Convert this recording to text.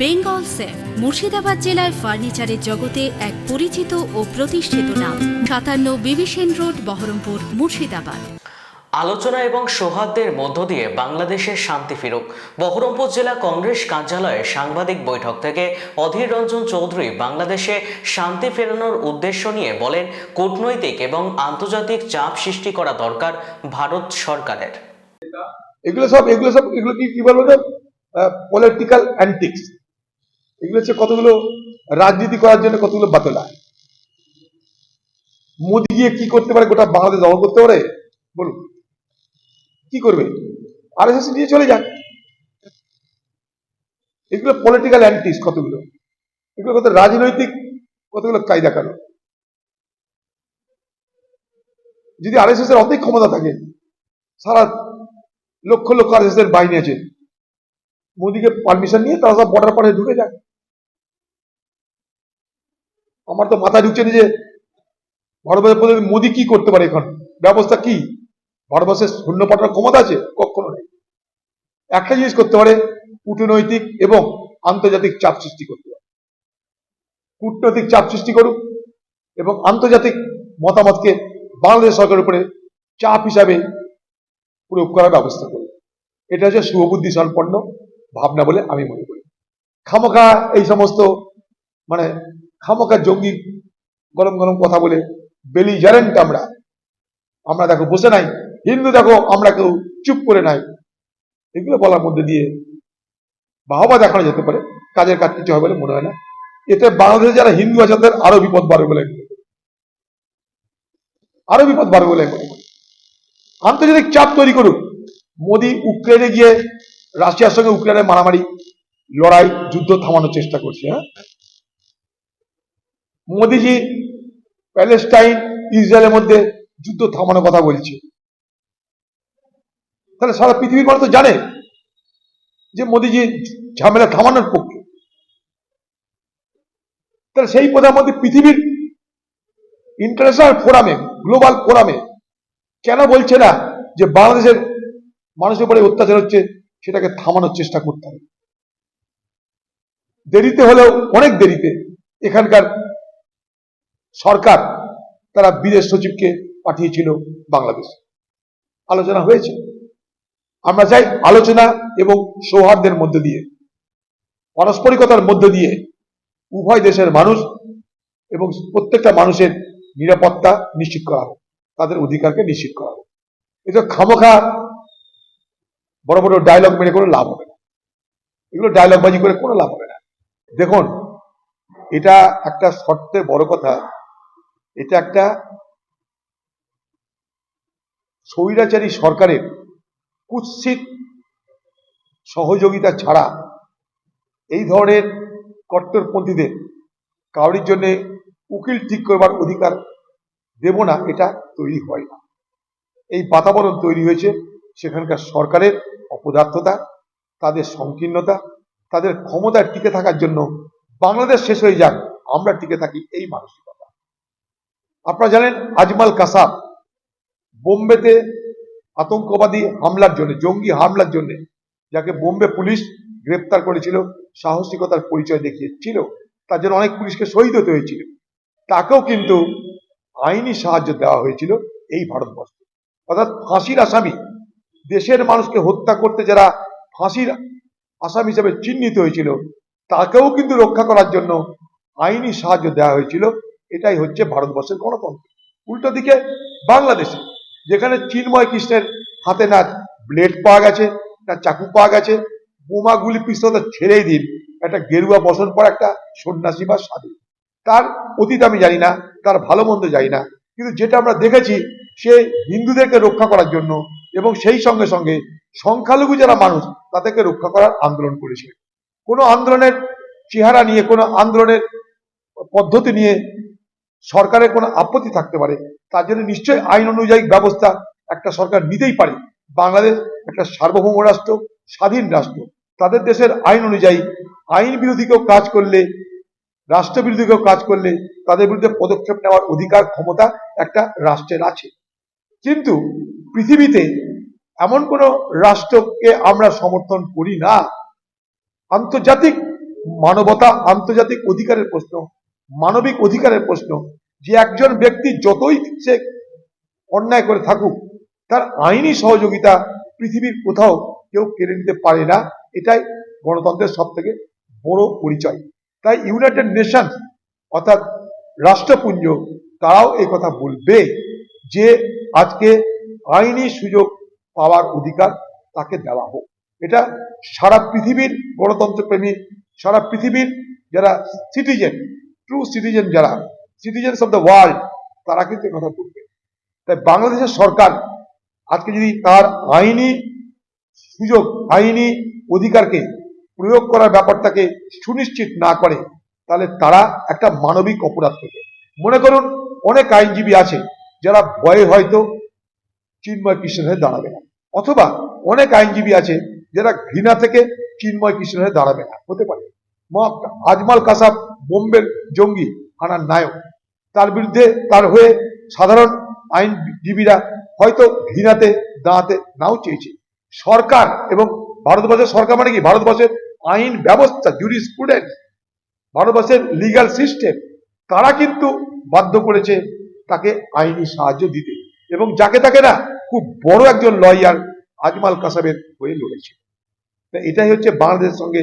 Bengal safe Murshidabad জেলায় ফার্নিচারের জগতে এক পরিচিত ও প্রতিষ্ঠিত নাম। সাতান্ন বিবিসেন রোড বহরমপুর মুর্শিদাবাদ। আলোচনা এবং সৌহার্দ্যের মধ্য দিয়ে বাংলাদেশের শান্তি ফিরুক। বহরমপুর জেলা কংগ্রেস কার্যালয়ে সাংবাদিক বৈঠক থেকে অধীর রঞ্জন চৌধুরী বাংলাদেশে শান্তি ফেরানোর উদ্দেশ্য নিয়ে বলেন কূটনৈতিক এবং আন্তর্জাতিক চাপ সৃষ্টি করা দরকার ভারত সরকারের। এগুলো সব এগুলো সব এগুলো কি বলব পলিটিক্যাল অ্যান্টিক্স এগুলো হচ্ছে কতগুলো রাজনীতি করার জন্য কতগুলো বাতলা? মোদি গিয়ে কি করতে পারে গোটা বাংলাদেশ দখল করতে পারে? বলুন। কি করবে? আর এস নিয়ে চলে যাক। এগুলো পলিটিক্যাল অ্যান্টিক্স কতগুলো? এগুলো কত রাজনৈতিক, কতগুলো কায়দা কারণ যদি আর এস এর অধিক ক্ষমতা থাকে, সারা লক্ষ লক্ষ আর এর বাহিনী আছে। মোদিকে পারমিশন নিয়ে তারা সব বর্ডার পারে ঢুকে যায় আমার তো মাথায় ঢুকছে যে ভারতবর্ষের মোদি কি করতে পারে এখন? ব্যবস্থা কি? ভারতবর্ষের সৈন্য পাঠানোর ক্ষমতা আছে? কখনো নেই। একটা জিনিস করতে পারে, কূটনৈতিক এবং আন্তর্জাতিক চাপ সৃষ্টি করতে পারে। কূটনৈতিক চাপ সৃষ্টি করুক এবং আন্তর্জাতিক মতামতকে বাংলাদেশ সরকারের উপরে চাপ হিসাবে প্রয়োগ করার ব্যবস্থা করুক। এটা হচ্ছে শুভবুদ্ধি সম্পন্ন ভাবনা বলে আমি মনে করি। খামোখা এই সমস্ত মানে খামোখা জঙ্গি, গরম গরম কথা বলে বেলি জারেন্ট আমরা আমরা দেখো বসে নাই। হিন্দু দেখো, আমরা কেউ চুপ করে নাই। এগুলো বলার মধ্যে দিয়ে বাহবা দেখানো যেতে পারে। কাজের কাজ কিছু হবে বলে মনে হয় না। এতে বাংলাদেশে যারা হিন্দু আছে, তাদের আরও বিপদ বাড়বে বলে। আরও বিপদ বাড়বে বলে আন্তর্জাতিক চাপ তৈরি করুক। মোদী ইউক্রেনে গিয়ে রাশিয়ার সঙ্গে ইউক্রেনের মারামারি, লড়াই, যুদ্ধ থামানোর চেষ্টা করছে হ্যাঁ? মোদিজি প্যালেস্টাইন, ইসরায়েলের মধ্যে যুদ্ধ থামানোর কথা বলছে। তাহলে সারা পৃথিবীর মানুষ তো জানে যে মোদিজি ঝামেলা থামানোর পক্ষে। তাহলে সেই প্রধানমন্ত্রী পৃথিবীর ইন্টারন্যাশনাল ফোরামে গ্লোবাল ফোরামে কেন বলছে না যে বাংলাদেশের মানুষের উপরে অত্যাচার হচ্ছে, সেটাকে থামানোর চেষ্টা করতে হবে? দেরিতে হলেও, অনেক দেরিতে এখানকার সরকার তারা বিদেশ সচিবকে পাঠিয়েছিল বাংলাদেশ। আলোচনা হয়েছে। আমরা চাই আলোচনা এবং সৌহার্দ্যের মধ্যে দিয়ে, পারস্পরিকতার মধ্যে দিয়ে উভয় দেশের মানুষ এবং প্রত্যেকটা মানুষের নিরাপত্তা নিশ্চিত করা হোক, তাদের অধিকারকে নিশ্চিত করা হোক। এটা খামোখা বড় বড় ডায়লগ মেরে কোনো লাভ হবে না। এগুলো ডায়লগ বাজি করে কোনো লাভ হবে না। দেখুন, এটা একটা শর্তে বড় কথা এটা একটা স্বৈরাচারী সরকারের কুৎসিত সহযোগিতা ছাড়া এই ধরনের কট্টরপন্থীদের কাউরির জন্য উকিল ঠিক করবার অধিকার দেব না, এটা তৈরি হয় না। এই বাতাবরণ তৈরি হয়েছে সেখানকার সরকারের অপদার্থতা, তাদের সংকীর্ণতা, তাদের ক্ষমতায় টিকে থাকার জন্য বাংলাদেশ শেষ হয়ে যাক, আমরা টিকে থাকি এই মানসিকতা আপনারা জানেন আজমাল কাসাব বোম্বেতে আতঙ্কবাদী হামলার জন্য, জঙ্গি হামলার জন্য, যাকে বোম্বে পুলিশ গ্রেপ্তার করেছিল, সাহসিকতার পরিচয় দেখিয়েছিল, তার জন্য অনেক পুলিশকে শহীদ হতে হয়েছিল। তাকেও কিন্তু আইনি সাহায্য দেওয়া হয়েছিল এই ভারতবর্ষে। অর্থাৎ ফাঁসির আসামি, দেশের মানুষকে হত্যা করতে যারা ফাঁসির আসামি হিসেবে চিহ্নিত হয়েছিল, তাকেও কিন্তু রক্ষা করার জন্য আইনি সাহায্য দেওয়া হয়েছিল। এটাই হচ্ছে ভারতবর্ষের গণতন্ত্র। উল্টো দিকে বাংলাদেশে, যেখানে চিন্ময় কৃষ্ণের হাতে না ব্লেড পাওয়া গেছে, না চাকু পাওয়া গেছে বোমা গুলি পিস্তল ছেড়েই দিন, একটা গেরুয়া বসন পর একটা সন্ন্যাসী বা সাধু। তার অতীত আমি জানি না, তার ভালো মন্দ জানি না, কিন্তু যেটা আমরা দেখেছি, সে হিন্দুদেরকে রক্ষা করার জন্য এবং সেই সঙ্গে সঙ্গে সংখ্যালঘু যারা মানুষ, তাদেরকে রক্ষা করার আন্দোলন করেছে। কোনো আন্দোলনের চেহারা নিয়ে, কোনো আন্দোলনের পদ্ধতি নিয়ে সরকারের কোনো আপত্তি থাকতে পারে, তার জন্য নিশ্চয়ই আইন অনুযায়ী ব্যবস্থা একটা সরকার নিতেই পারে। বাংলাদেশ একটা সার্বভৌম রাষ্ট্র, স্বাধীন রাষ্ট্র। তাদের দেশের আইন অনুযায়ী আইন বিরোধী কেউ কাজ করলে রাষ্ট্রবিরোধী কেউ কাজ করলে তাদের বিরুদ্ধে পদক্ষেপ নেওয়ার অধিকার, ক্ষমতা একটা রাষ্ট্রের আছে। কিন্তু পৃথিবীতে এমন কোন রাষ্ট্রকে আমরা সমর্থন করি না। আন্তর্জাতিক মানবতা, আন্তর্জাতিক অধিকারের প্রশ্ন মানবিক অধিকারের প্রশ্ন। যে একজন ব্যক্তি যতই সে অন্যায় করে থাকুক, তার আইনি সহযোগিতা পৃথিবীর কোথাও কেউ কেড়ে নিতে পারে না। এটাই গণতন্ত্রের সব থেকে বড় পরিচয়। তাই ইউনাইটেড নেশন অর্থাৎ রাষ্ট্রপুঞ্জ, তারাও এই কথা বলবে যে আজকে আইনি সুযোগ পাওয়ার অধিকার তাকে দেওয়া হোক। এটা সারা পৃথিবীর গণতন্ত্রপ্রেমী, সারা পৃথিবীর যারা সিটিজেন ট্রু সিটিজেন যারা সিটিজেন্স অফ দ্য ওয়ার্ল্ড তারা কিন্তু কথা বলবে। তাই বাংলাদেশের সরকার আজকে যদি তার আইনি সুযোগ, আইনি অধিকারকে প্রয়োগ করার ব্যাপারটাকে সুনিশ্চিত না করে, তাহলে তারা একটা মানবিক অপরাধ করবে। মনে করুন, অনেক আইনজীবী আছে যারা ভয়ে হয়তো চিন্ময় কৃষ্ণের হয়ে দাঁড়াবে না। অথবা অনেক আইনজীবী আছে যারা ঘৃণা থেকে চিন্ময় কৃষ্ণের হয়ে দাঁড়াবে না। হতে পারে। আজমাল কাসাব বোম্বের জঙ্গি হানার নায়ক। তার বিরুদ্ধে তার হয়ে সাধারণ আইনজীবীরা হয়তো ঘৃণাতে, দাঁড়াতে নাও চেয়েছে। সরকার এবং ভারতবর্ষের সরকার মানে কি? ভারতবর্ষের আইন ব্যবস্থা জুরি স্টুডেন্ট ভারতবর্ষের লিগ্যাল সিস্টেম তারা কিন্তু বাধ্য করেছে তাকে আইনি সাহায্য দিতে। এবং যাকে তাকে না, খুব বড় একজন লয়ার আজমাল কাসাবের হয়ে লড়েছে। এটাই হচ্ছে বাংলাদেশের সঙ্গে